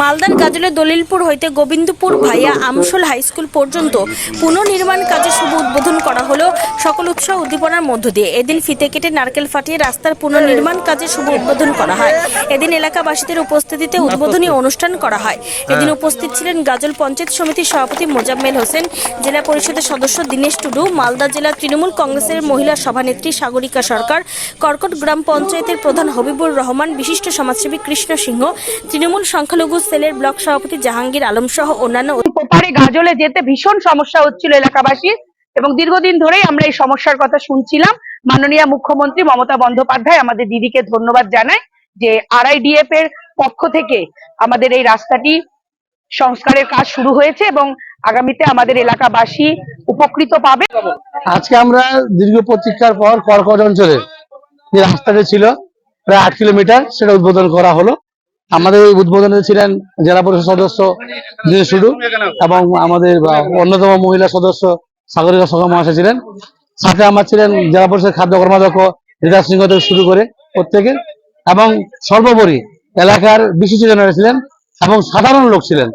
মালদার গাজলের দলিলপুর হইতে গোবিন্দপুর ভাইয়া আমসল হাই স্কুল পর্যন্ত পুনর্নির্মাণ কাজের শুভ উদ্বোধন করা হলো সকল উৎসাহ উদ্দীপনার মধ্য দিয়ে। এদিন ফিতে কেটে নারকেল ফাটিয়ে রাস্তার পুনর্নির্মাণ কাজের শুভ উদ্বোধন করা হয়। এদিন এলাকাবাসীদের উপস্থিতিতে উদ্বোধনী অনুষ্ঠান করা হয়। এদিন উপস্থিত ছিলেন গাজল পঞ্চায়েত সমিতির সভাপতি মোজাম্মেল হোসেন, জেলা পরিষদের সদস্য দীনেশ টুডু, মালদা জেলা তৃণমূল কংগ্রেসের মহিলা সভানেত্রী সাগরিকা সরকার, কর্কট গ্রাম পঞ্চায়েতের প্রধান হবিবুর রহমান, বিশিষ্ট সমাজসেবী কৃষ্ণ সিংহ, তৃণমূল সংখ্যালঘু সেলের ব্লক সভাপতি জাহাঙ্গীর আলম সহ অন্যান্য ওপারে গাজলে যেতে ভীষণ সমস্যা হচ্ছিল এলাকাবাসীর এবং দীর্ঘদিন ধরেই আমরা এই সমস্যার কথা শুনছিলাম। মাননীয় মুখ্যমন্ত্রী মমতা বন্দ্যোপাধ্যায় আমাদের দিদিকে ধন্যবাদ জানায় যে আরআইডিএফ এর পক্ষ থেকে আমাদের এই রাস্তাটি সংস্কারের কাজ শুরু হয়েছে এবং আগামীতে আমাদের এলাকাবাসী উপকৃত পাবে। আজকে আমরা দীর্ঘ প্রতীক্ষার পর কর্কট অঞ্চলে যে রাস্তাটি ছিল প্রায় আট কিলোমিটার সেটা উদ্বোধন করা হলো। আমাদের এই উদ্বোধনে ছিলেন জেলা পরিষদ সদস্য দিনেশ টুডু এবং আমাদের অন্যতম মহিলা সদস্য সাগরিকা সহ মহাশয় ছিলেন। সাথে আমার ছিলেন জেলা পরিষদের খাদ্য কর্মাধ্যক্ষ রীতা সিংহ থেকে শুরু করে প্রত্যেকে। এবং সর্বোপরি এলাকার বিশিষ্ট জনেরা ছিলেন এবং সাধারণ লোক ছিলেন।